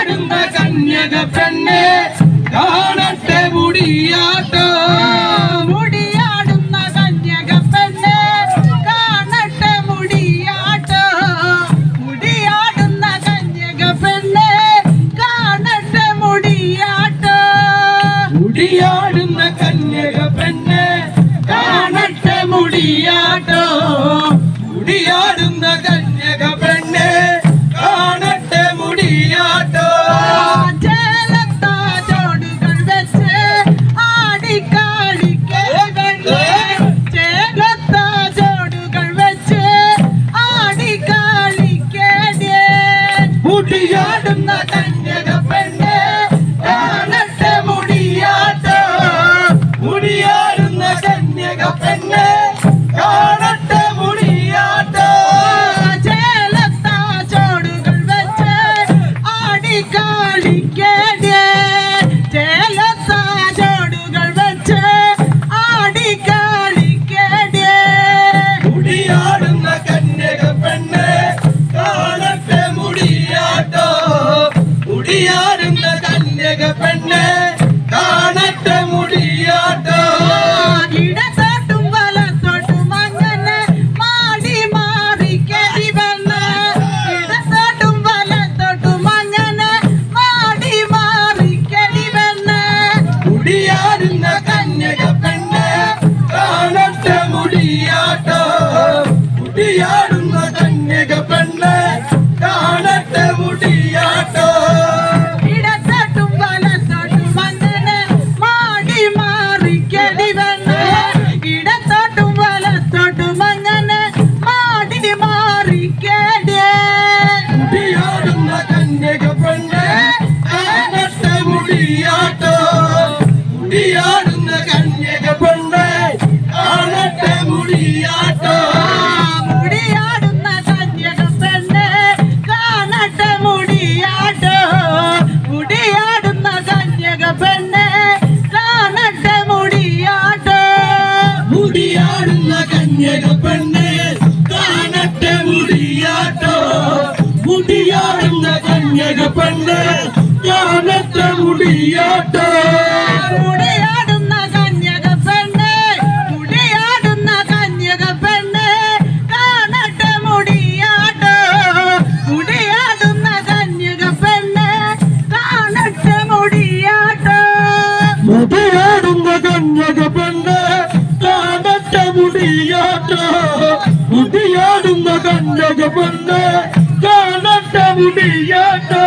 കന്യക പെണ്ണെ കാണട്ടെ മുടിയാട്ട. മുടിയാടുന്ന കന്യക പെണ്ണെ കാണട്ടെ മുടിയാട്ട. മുടിയാടുന്ന കന്യക പെണ്ണെ കാണട്ടെ മുടിയാട്ട. മുടിയാടുന്ന കന്യക പെണ്ണെ കാണട്ടെ മുടിയാട്ടോ. മുടിയാടുന്ന മുടിയാടുന്ന കന്യക പെണ്ണെ കാണട്ടെ മുടിയാട്ടോ. മുടിയാടുന്ന കന്യക പെണ്ണെ മുടിയാടുന്ന കന്യക പെണ്ണെ കാണട്ടെ മുടിയാട്ടോ. ഇടത്തോട്ടും വലത്തോട്ടും പെണ്ണ് കാണട്ടെ മുടിയാട്ടോ. മുടിയാടുന്ന കന്യക പെണ്ണ് കാണട്ടെ മുടിയാട്ടോ. മുടിയാടുന്ന കന്യക പെണ്ണ് കാണട്ടെ മുടിയാട്ടോ. മുടിയാടുന്ന കന്യക പെണ്ണ് കാണട്ടെ മുടിയാട്ടോ മുടിയാടുന്ന കന്യക പെണ്ണ് കാണട്ടെ മുടിയാട്ടോ